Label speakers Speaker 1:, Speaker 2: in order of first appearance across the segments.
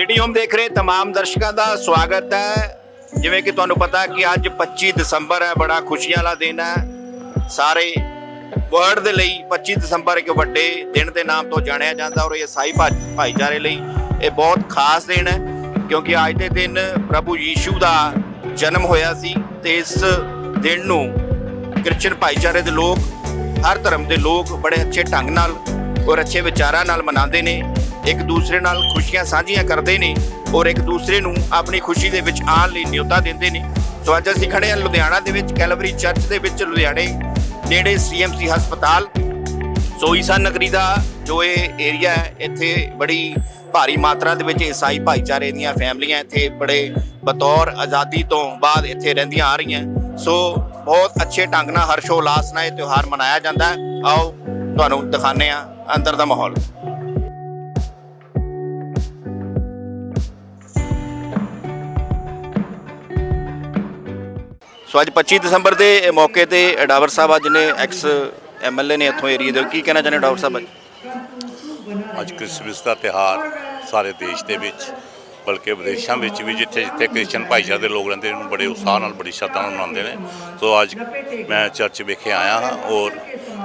Speaker 1: City home ਦੇਖ ਰਹੇ तमाम ਦਰਸ਼ਕਾਂ ਦਾ ਸਵਾਗਤ ਹੈ ਜਿਵੇਂ ਕਿ ਤੁਹਾਨੂੰ ਪਤਾ ਕਿ ਅੱਜ 25 ਦਸੰਬਰ ਹੈ ਬੜਾ ਖੁਸ਼ੀਆਂ ਵਾਲਾ ਦਿਨ ਹੈ ਸਾਰੇ ਵਰਲਡ ਦੇ ਲਈ 25 ਦਸੰਬਰ ਇੱਕ ਵੱਡੇ ਦਿਨ ਦੇ ਨਾਮ ਤੋਂ ਜਾਣਿਆ ਜਾਂਦਾ ਔਰ ਇਹ ਈਸਾਈ ਭਾ- ਭਾਈਚਾਰੇ ਲਈ ਇਹ ਬਹੁਤ ਖਾਸ ਦਿਨ ਹੈ ਕਿਉਂਕਿ ਅੱਜ ਦੇ ਦਿਨ ਪ੍ਰਭੂ ਯੀਸ਼ੂ ਦਾ ਜਨਮ ਹੋਇਆ ਸੀ ਤੇ ਇਸ ਦਿਨ ਨੂੰ ਕ੍ਰਿਸਚੀਅਨ ਭਾਈਚਾਰੇ ਦੇ ਲੋਕ ਹਰ ਧਰਮ ਦੇ ਲੋਕ ਬੜੇ ਅੱਛੇ ਢੰਗ ਨਾਲ ਔਰ ਅੱਛੇ ਵਿਚਾਰਾਂ ਨਾਲ ਮਨਾਉਂਦੇ ਨੇ ਇੱਕ ਦੂਸਰੇ ਨਾਲ ਖੁਸ਼ੀਆਂ ਸਾਂਝੀਆਂ ਕਰਦੇ ਨੇ ਔਰ ਇੱਕ ਦੂਸਰੇ ਨੂੰ ਆਪਣੀ ਖੁਸ਼ੀ ਦੇ ਵਿੱਚ ਆਉਣ ਲਈ ਨਿਯੋਤਾ ਦਿੰਦੇ ਨੇ। ਸੋ ਅੱਜ ਅਸੀਂ ਖੜੇ ਹਾਂ ਲੁਧਿਆਣਾ ਦੇ ਵਿੱਚ, ਕੈਲਵਰੀ ਚਰਚ ਦੇ ਵਿੱਚ, ਲੁਧਿਆਣੇ ਨੇੜੇ ਸੀਐਮਸੀ ਹਸਪਤਾਲ। ਸੋ ਈਸਾ ਨਗਰੀ ਦਾ ਜੋ ਇਹ ਏਰੀਆ ਹੈ, ਇੱਥੇ ਬੜੀ ਭਾਰੀ ਮਾਤਰਾ ਦੇ ਵਿੱਚ ਈਸਾਈ ਭਾਈਚਾਰੇ ਦੀਆਂ ਫੈਮਲੀਆਂ ਇੱਥੇ ਬੜੇ ਬਤੌਰ ਆਜ਼ਾਦੀ ਤੋਂ ਬਾਅਦ ਇੱਥੇ ਰਹਿੰਦੀਆਂ ਆ ਰਹੀਆਂ। ਸੋ ਬਹੁਤ ਅੱਛੇ ਢੰਗ ਨਾਲ ਹਰਸ਼ੋ ਉਲਾਸ ਨਾਲ ਇਹ ਤਿਉਹਾਰ ਮਨਾਇਆ ਜਾਂਦਾ ਹੈ। ਆਓ ਤੁਹਾਨੂੰ ਦਿਖਾਉਂਦੇ ਆ ਅੰਦਰ ਦਾ ਮਾਹੌਲ। ਸੋ ਅੱਜ 25 ਦਸੰਬਰ ਦੇ ਮੌਕੇ ਤੇ ਡਾਵਰ ਸਾਹਿਬ ਅੱਜ ਨੇ ਐਕਸ ਐਮਐਲਏ ਨੇ ਇੱਥੋਂ ਏਰੀਆ ਦੇ ਕੀ ਕਹਿਣਾ ਚਾਹੁੰਦੇ ਡਾਵਰ ਸਾਹਿਬ ਅੱਜ?
Speaker 2: ਅੱਜ ਕ੍ਰਿਸਮਸ ਦਾ ਤਿਹਾਰ ਸਾਰੇ ਦੇਸ਼ ਦੇ ਵਿੱਚ, ਬਲਕਿ ਵਿਦੇਸ਼ਾਂ ਵਿੱਚ ਵੀ, ਜਿੱਥੇ ਜਿੱਥੇ ਕ੍ਰਿਸਚਨ ਭਾਈਚਾਰੇ ਦੇ ਲੋਕ ਰਹਿੰਦੇ ਨੇ ਬੜੇ ਉਤਸ਼ਾਹ ਨਾਲ, ਬੜੀ ਸ਼ਰਧਾ ਨਾਲ ਮਨਾਉਂਦੇ ਨੇ। ਸੋ ਅੱਜ ਮੈਂ ਚਰਚ ਵਿਖੇ ਆਇਆ ਹਾਂ ਔਰ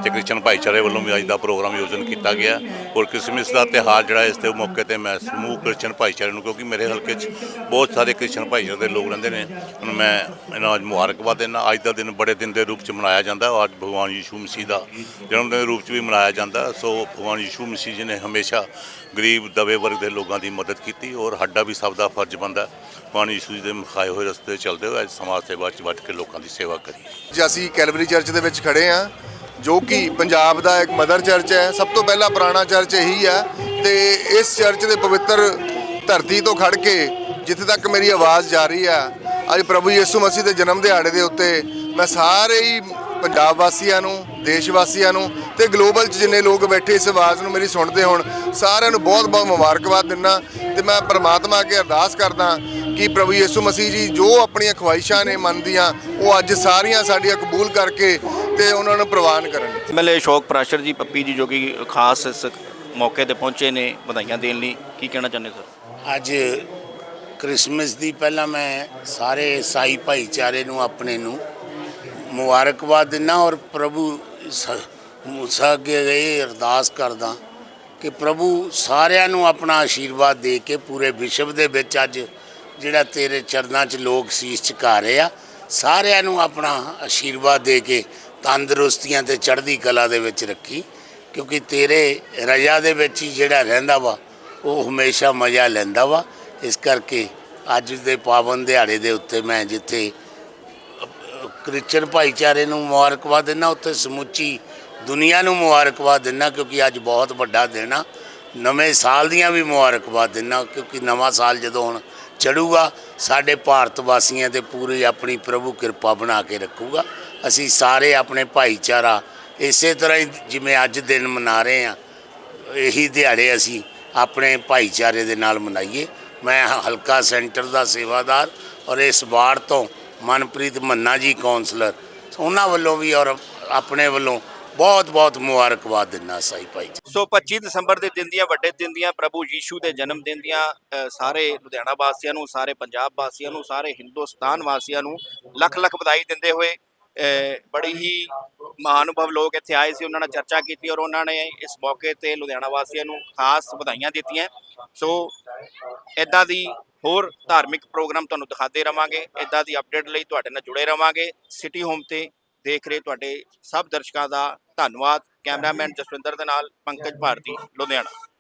Speaker 2: ਤੇ ਕ੍ਰਿਸਚਨ ਭਾਈਚਾਰੇ ਵੱਲੋਂ ਵੀ ਅੱਜ ਦਾ ਪ੍ਰੋਗਰਾਮ ਆਯੋਜਨ ਕੀਤਾ ਗਿਆ। ਔਰ ਕ੍ਰਿਸਮਸ ਦਾ ਤਿਹਾਰ ਜਿਹੜਾ ਇਸ ਦੇ ਮੌਕੇ ਤੇ ਮੈਂ ਸਮੂਹ ਕ੍ਰਿਸਚਨ ਭਾਈਚਾਰੇ ਨੂੰ, ਕਿਉਂਕਿ ਮੇਰੇ ਹਲਕੇ 'ਚ ਬਹੁਤ ਸਾਰੇ ਕ੍ਰਿਸਚਨ ਭਾਈਚਾਰੇ ਦੇ ਲੋਕ ਰਹਿੰਦੇ ਨੇ। ਉਹਨਾਂ ਮੈਂ ਇਹਨਾਂ ਅੱਜ ਮੁਬਾਰਕਬਾਦ ਦਿੰਦਾ। ਅੱਜ ਦਾ ਦਿਨ ਬੜੇ ਦਿਨ ਦੇ ਰੂਪ 'ਚ ਮਨਾਇਆ ਜਾਂਦਾ ਔਰ ਭਗਵਾਨ ਯੀਸ਼ੂ ਮਸੀਹ ਦਾ ਜਨਮ ਦਿਨ ਦੇ ਰੂਪ 'ਚ ਵੀ ਮਨਾਇਆ ਜਾਂਦਾ। ਸੋ ਭਗਵਾਨ ਯੀਸ਼ੂ ਮਸੀਹ ਜੀ ਨੇ ਹਮੇਸ਼ਾ ਗਰੀਬ ਦਬੇ ਵਰਗ ਦੇ ਲੋਕਾਂ ਦੀ ਮਦਦ ਕੀਤੀ ਔਰ ਸਾਡਾ ਵੀ ਸਭ ਦਾ ਫਰਜ਼ ਬਣਦਾ ਭਗਵਾਨ ਯੀਸ਼ੂ ਜੀ ਦੇ ਮਖਾਏ ਹੋਏ ਰਸਤੇ ਚੱਲਦੇ ਹੋਏ ਅੱਜ ਸਮਾਜ ਸੇਵਾ 'ਚ ਵੱਟ ਕੇ ਲੋਕਾਂ ਦੀ ਸੇਵਾ ਕਰੀਏ।
Speaker 3: ਅੱਜ ਅਸੀਂ ਕੈਲਵਰੀ ਚਰਚ ਦੇ ਵਿੱਚ ਖੜੇ ਆ ਜੋ ਕਿ ਪੰਜਾਬ ਦਾ ਇੱਕ ਮਦਰ ਚਰਚ ਹੈ, ਸਭ ਤੋਂ ਪਹਿਲਾ ਪੁਰਾਣਾ ਚਰਚ ਇਹੀ ਹੈ ਤੇ ਇਸ ਚਰਚ ਦੇ ਪਵਿੱਤਰ ਧਰਤੀ ਤੋਂ ਖੜ ਕੇ ਜਿੱਥੇ ਤੱਕ ਮੇਰੀ ਆਵਾਜ਼ ਜਾ ਰਹੀ ਹੈ, ਅੱਜ ਪ੍ਰਭੂ ਯਿਸੂ ਮਸੀਹ ਦੇ ਜਨਮ ਦਿਹਾੜੇ ਦੇ ਉੱਤੇ ਮੈਂ ਸਾਰੇ ਹੀ ਪੰਜਾਬ ਵਾਸੀਆਂ ਨੂੰ, ਦੇਸ਼ ਵਾਸੀਆਂ ਨੂੰ ਤੇ ਗਲੋਬਲ 'ਚ ਜਿੰਨੇ ਲੋਕ ਬੈਠੇ ਇਸ ਆਵਾਜ਼ ਨੂੰ ਮੇਰੀ ਸੁਣਦੇ ਹੋਣ, ਸਾਰਿਆਂ ਨੂੰ ਬਹੁਤ ਬਹੁਤ ਮੁਬਾਰਕਬਾਦ ਦਿੰਦਾ ਤੇ ਮੈਂ ਪ੍ਰਮਾਤਮਾ ਅੱਗੇ ਅਰਦਾਸ ਕਰਦਾ ਕਿ ਪ੍ਰਭੂ ਯਿਸੂ ਮਸੀਹ ਜੀ ਜੋ ਆਪਣੀਆਂ ਖਵਾਇਸ਼ਾਂ ਨੇ ਮਨ ਦੀਆਂ ਉਹ ਅੱਜ ਸਾਰੀਆਂ ਸਾਡੀਆਂ ਕਬੂਲ ਕਰਕੇ ਤੇ ਉਹਨਾਂ ਨੂੰ ਪ੍ਰਵਾਨ ਕਰਨ।
Speaker 1: ਐਮਐਲਏ ਅਸ਼ੋਕ ਪ੍ਰਾਸ਼ਰ ਜੀ ਪੱਪੀ ਜੀ ਜੋ ਕਿ ਖਾਸ ਇਸ ਮੌਕੇ ਤੇ ਪਹੁੰਚੇ ਨੇ ਵਧਾਈਆਂ ਦੇਣ ਲਈ ਕੀ ਕਹਿਣਾ ਚਾਹੁੰਦੇ ਸਰ?
Speaker 4: ਅੱਜ ਕ੍ਰਿਸਮਸ ਦੀ ਪਹਿਲਾਂ ਮੈਂ ਸਾਰੇ ਈਸਾਈ ਭਾਈਚਾਰੇ ਨੂੰ ਆਪਣੇ ਨੂੰ ਮੁਬਾਰਕਬਾਦ ਦਿੰਦਾ ਔਰ ਪ੍ਰਭੂ ਮੂਸਾ ਅੱਗੇ ਇਹ ਅਰਦਾਸ ਕਰਦਾ ਕਿ ਪ੍ਰਭੂ ਸਾਰਿਆਂ ਨੂੰ ਆਪਣਾ ਆਸ਼ੀਰਵਾਦ ਦੇ ਕੇ ਪੂਰੇ ਵਿਸ਼ਵ ਦੇ ਵਿੱਚ ਅੱਜ ਜਿਹੜਾ ਤੇਰੇ ਚਰਨਾਂ 'ਚ ਲੋਕ ਸੀਸ ਝੁਕਾ ਰਹੇ ਆ ਸਾਰਿਆਂ ਨੂੰ ਆਪਣਾ ਆਸ਼ੀਰਵਾਦ ਦੇ ਕੇ ਤੰਦਰੁਸਤੀਆਂ ਤੇ ਚੜ੍ਹਦੀ ਕਲਾ ਦੇ ਵਿੱਚ ਰੱਖੀ, ਕਿਉਂਕਿ ਤੇਰੇ ਰਜਾ ਦੇ ਵਿੱਚ ਹੀ ਜਿਹੜਾ ਰਹਿੰਦਾ ਵਾ, ਉਹ ਹਮੇਸ਼ਾ ਮਜ਼ਾ ਲੈਂਦਾ ਵਾ। ਇਸ ਕਰਕੇ ਅੱਜ ਦੇ ਪਾਵਨ ਦਿਹਾੜੇ ਦੇ ਉੱਤੇ ਮੈਂ ਜਿੱਥੇ, ਕ੍ਰਿਸਚਨ ਭਾਈਚਾਰੇ ਨੂੰ ਮੁਬਾਰਕਬਾਦ ਦਿੰਦਾ, ਉੱਥੇ ਸਮੁੱਚੀ ਦੁਨੀਆ ਨੂੰ ਮੁਬਾਰਕਬਾਦ ਦਿੰਦਾ, ਕਿਉਂਕਿ ਅੱਜ ਬਹੁਤ ਵੱਡਾ ਦਿਨ ਆ। ਨਵੇਂ ਸਾਲ ਦੀਆਂ ਵੀ ਮੁਬਾਰਕਬਾਦ ਦਿੰਦਾ, ਕਿਉਂਕਿ ਨਵਾਂ ਸਾਲ ਜਦੋਂ ਹੁਣ ਚੜੂਗਾ, ਸਾਡੇ ਭਾਰਤ ਵਾਸੀਆਂ ਤੇ ਪੂਰੀ ਆਪਣੀ ਪ੍ਰਭੂ ਕਿਰਪਾ ਬਣਾ ਕੇ ਰੱਖੂਗਾ। ਅਸੀਂ ਸਾਰੇ ਆਪਣੇ ਭਾਈਚਾਰਾ ਇਸੇ ਤਰ੍ਹਾਂ ਹੀ ਜਿਵੇਂ ਅੱਜ ਦਿਨ ਮਨਾ ਰਹੇ ਆ ਇਹੀ ਦਿਹਾੜੇ ਅਸੀਂ ਆਪਣੇ ਭਾਈਚਾਰੇ ਦੇ ਨਾਲ ਮਨਾਈਏ। ਮੈਂ ਹਲਕਾ ਸੈਂਟਰ ਦਾ ਸੇਵਾਦਾਰ ਔਰ ਇਸ ਵਾਰਡ ਤੋਂ ਮਨਪ੍ਰੀਤ ਮੰਨਾ ਜੀ ਕਾਉਂਸਲਰ ਉਹਨਾਂ ਵੱਲੋਂ ਵੀ ਔਰ ਆਪਣੇ ਵੱਲੋਂ ਬਹੁਤ ਬਹੁਤ ਮੁਬਾਰਕਬਾਦ ਦਿੰਦਾ ਸਾਈ ਭਾਈ
Speaker 1: ਸੋ 25 ਦਸੰਬਰ ਦੇ ਦਿਨ ਦੀਆਂ ਵੱਡੇ ਦਿਨ ਦੀਆਂ ਪ੍ਰਭੂ ਯੀਸ਼ੂ ਦੇ ਜਨਮ ਦਿਨ ਦੀਆਂ ਸਾਰੇ ਲੁਧਿਆਣਾ ਵਾਸੀਆਂ ਨੂੰ, ਸਾਰੇ ਪੰਜਾਬ ਵਾਸੀਆਂ ਨੂੰ, ਸਾਰੇ ਹਿੰਦੁਸਤਾਨ ਵਾਸੀਆਂ ਨੂੰ ਲੱਖ ਲੱਖ ਵਧਾਈ ਦਿੰਦੇ ਹੋਏ ਬੜੀ ਹੀ ਮਹਾਨੁਭਵ ਲੋਕ ਇੱਥੇ ਆਏ ਸੀ, ਉਹਨਾਂ ਨਾਲ ਚਰਚਾ ਕੀਤੀ ਔਰ ਉਹਨਾਂ ਨੇ ਇਸ ਮੌਕੇ ਤੇ ਲੁਧਿਆਣਾ ਵਾਸੀਆਂ ਨੂੰ ਖਾਸ ਵਧਾਈਆਂ ਦਿੱਤੀਆਂ। ਸੋ ਇਦਾਂ ਦੀ ਹੋਰ ਧਾਰਮਿਕ ਪ੍ਰੋਗਰਾਮ ਤੁਹਾਨੂੰ ਦਿਖਾਉਂਦੇ ਰਵਾਂਗੇ ਇਦਾਂ ਦੀ ਅਪਡੇਟ ਲਈ ਤੁਹਾਡੇ ਨਾਲ ਜੁੜੇ ਰਵਾਂਗੇ। ਸਿਟੀ ਹੋਮ ਤੇ ਦੇਖ ਰਹੇ ਤੁਹਾਡੇ ਸਭ ਦਰਸ਼ਕਾਂ ਦਾ ਧੰਨਵਾਦ। ਕੈਮਰਾਮੈਨ ਜਸਵਿੰਦਰ ਦੇ ਨਾਲ ਪੰਕਜ ਭਾਰਤੀ, ਲੁਧਿਆਣਾ।